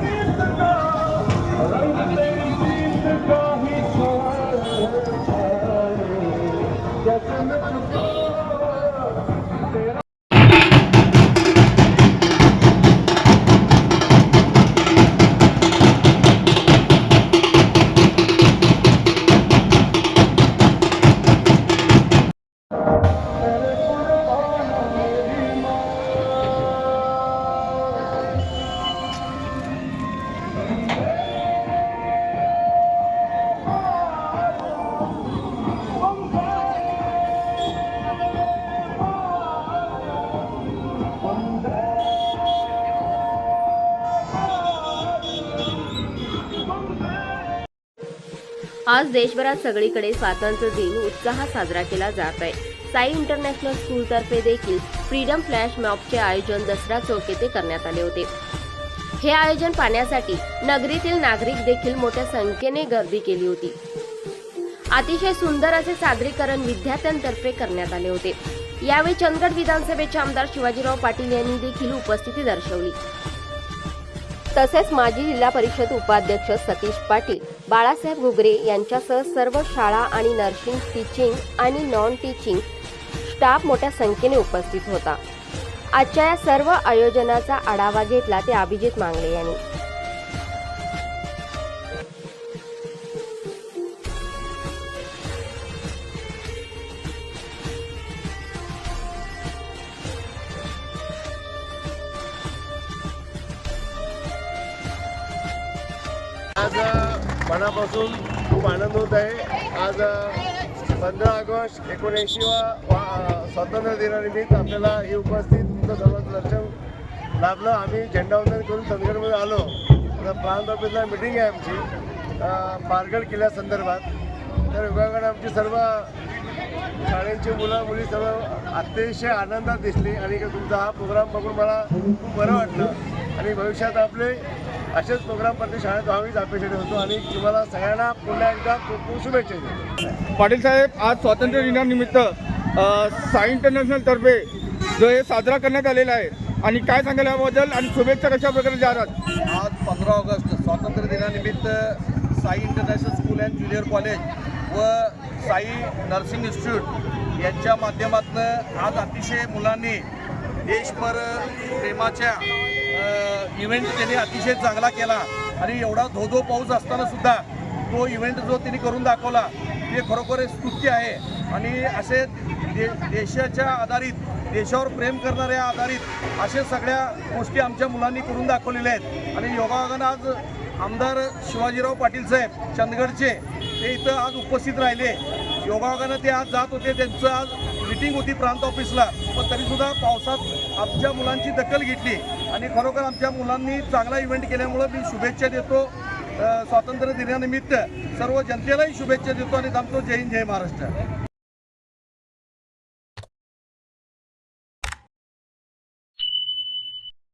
Here's the goal. आज देशभरात सगळीकडे स्वातंत्र्य दिन उत्साहात साजरा केला जात आहे. साई इंटरनॅशनल स्कूलतर्फे देखील फ्रीडम फ्लॅश मॉबचे आयोजन दसरा चौक येथे करण्यात आले होते. हे आयोजन पाहण्यासाठी नगरीतील नागरिक देखील मोठ्या संख्येने गर्दी केली होती. अतिशय सुंदर असे सादरीकरण विद्यार्थ्यांतर्फे करण्यात आले होते. यावेळी चंदगड विधानसभेचे आमदार शिवाजीराव पाटील यांनी देखील उपस्थिती दर्शवली. तसेच माजी जिल्हा परिषद उपाध्यक्ष सतीश पाटील बाळासाहेब घुगरे यांच्यासह सर्व शाळा आणि नर्सिंग टीचिंग आणि नॉन टीचिंग स्टाफ मोठ्या संख्येने उपस्थित होता. आजच्या या सर्व आयोजनाचा आढावा घेतला ते अभिजित मांगले यांनी. आज मनापासून खूप आनंद होत आहे. आज पंधरा ऑगस्ट एकोणऐंशीवा वा- स्वातंत्र्य दिनानिमित्त आपल्याला हे उपस्थित तुमचं सर्वांचं दर्शन लाभलं. आम्ही झेंडावंदन करून चंदगडमध्ये आलो. आता प्रांत ऑफिसला मिटिंग आहे आमची पारगड किल्ल्यासंदर्भात तर विभागाने आमची सर्व शाळेंची मुलं मुली सर्व अतिशय आनंदात दिसली. आणि तुमचा हा प्रोग्राम बघून मला खूप बरं वाटलं. आणि भविष्यात आपले असेच प्रोग्राम प्रत्येक शाळेत व्हावीच अपेक्षा होतो आणि तुम्हाला सगळ्यांना पुन्हा एकदा खूप खूप शुभेच्छा देतो. पाटील साहेब आज स्वातंत्र्य दिनानिमित्त साई इंटरनॅशनल तर्फे जो हे साजरा करण्यात आलेला आहे आणि काय सांगाल याबद्दल आणि शुभेच्छा कशा प्रकारे जातात आज पंधरा ऑगस्ट स्वातंत्र्य दिनानिमित्त Sai international school and junior college व साई नर्सिंग इन्स्टिट्यूट यांच्या माध्यमातून आज अतिशय मुलांनी देशभर प्रेमाच्या इव्हेंट त्यांनी अतिशय चांगला केला. आणि एवढा धोधो पाऊस असताना सुद्धा तो इव्हेंट जो त्यांनी करून दाखवला ते खरोखर स्तुत्य आहे. आणि असे दे देशाच्या आधारित देशावर प्रेम करणाऱ्या आधारित असे सगळ्या गोष्टी आमच्या मुलांनी करून दाखवलेल्या आहेत. आणि योगायोगानं आज आमदार शिवाजीराव पाटील साहेब चंदगडचे ते इथं आज उपस्थित राहिले. योगायोगानं ते आज जात होते त्यांचं आज मिटिंग होती प्रांत ऑफिसला पण तरीसुद्धा पावसात आमच्या मुलांची दखल घेतली. आणि खरोखर आमच्या मुलांनी चांगला इव्हेंट केल्यामुळं मी शुभेच्छा देतो. स्वातंत्र्य दिनानिमित्त सर्व जनतेलाही शुभेच्छा देतो आणि थांबतो. जय हिंद जय महाराष्ट्र.